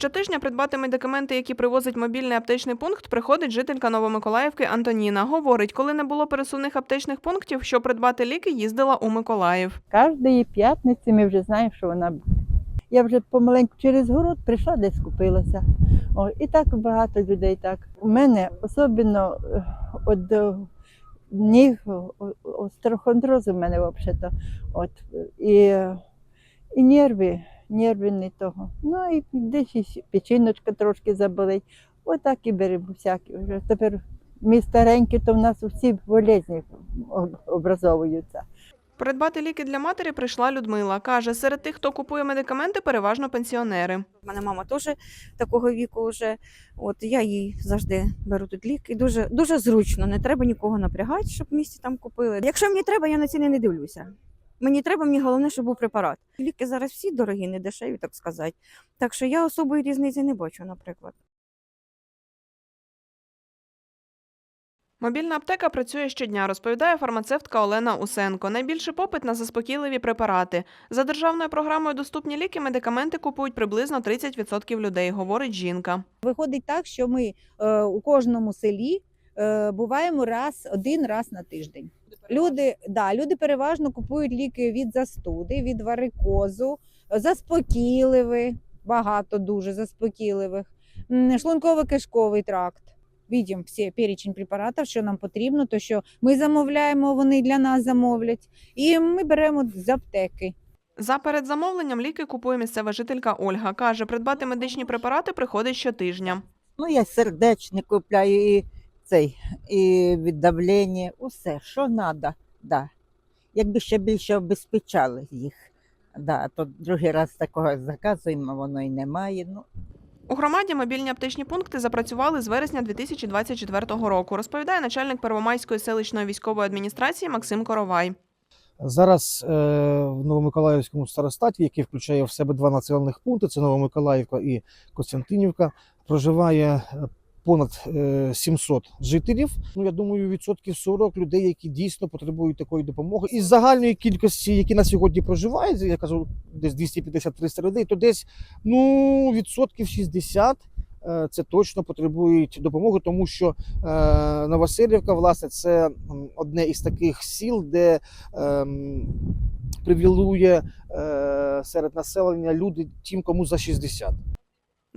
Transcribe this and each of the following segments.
Щотижня придбати медикаменти, які привозить мобільний аптечний пункт, приходить жителька Новомиколаївки Антоніна. Говорить, коли не було пересувних аптечних пунктів, щоб придбати ліки, їздила у Миколаїв. Кожної п'ятниці ми вже знаємо, що вона. Я вже помаленьку через город прийшла, десь купилася. О, і так багато людей так. У мене особливо е, от е, ніг, о- о- остеохондроз у мене взагалі. От, і, і нерви, нерви не того. Ну і десь і печіночка трошки заболить. Отак і беремо всякі. Вже тепер ми старенькі, то в нас всі болезні образовуються. Придбати ліки для матері прийшла Людмила. Каже, серед тих, хто купує медикаменти, переважно пенсіонери. У мене мама теж такого віку вже. От я їй завжди беру тут ліки. Дуже дуже зручно, не треба нікого напрягати, щоб в місті там купили. Якщо мені треба, я на ціни не дивлюся. Мені треба, мені головне, щоб був препарат. Ліки зараз всі дорогі, не дешеві, так сказати. Так що я особої різниці не бачу, наприклад. Мобільна аптека працює щодня, розповідає фармацевтка Олена Усенко. Найбільший попит на заспокійливі препарати. За державною програмою доступні ліки медикаменти купують приблизно 30% людей, говорить жінка. Виходить так, що ми е, у кожному селі е, буваємо раз один раз на тиждень. Люди, да, люди переважно купують ліки від застуди, від варикозу, заспокійливі, багато дуже заспокійливих, шлунково-кишковий тракт. Бачимо всі перечень препаратів, що нам потрібно, то що ми замовляємо, вони для нас замовлять, і ми беремо з аптеки. За передзамовленням ліки купує місцева жителька Ольга. Каже, придбати медичні препарати приходить щотижня. Ну, я сердечник купляю і цей, і від давлення, усе, що треба. Да. Якби ще більше обезпечали їх. Да, а то другий раз такого заказуємо, воно і немає. Ну, У громаді мобільні аптечні пункти запрацювали з вересня 2024 року, розповідає начальник Первомайської селищної військової адміністрації Максим Коровай. Зараз е, в Новомиколаївському старостаті, який включає в себе два населених пункти: це Новомиколаївка і Костянтинівка, проживає е, понад е, 700 жителів. Ну я думаю, відсотків 40 людей, які дійсно потребують такої допомоги. Із загальної кількості, які на сьогодні проживають, я кажу, десь 250-300 людей, то десь ну відсотків 60 е, це точно потребують допомоги, тому що е, Новоселівка, власне, це одне із таких сіл, де ем, привілує е, серед населення люди тим, кому за 60.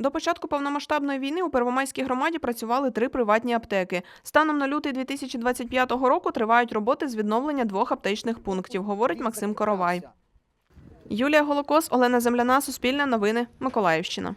До початку повномасштабної війни у Первомайській громаді працювали три приватні аптеки. Станом на лютий 2025 року тривають роботи з відновлення двох аптечних пунктів, говорить Максим Коровай. Юлія Голокос, Олена Земляна, Суспільне новини, Миколаївщина.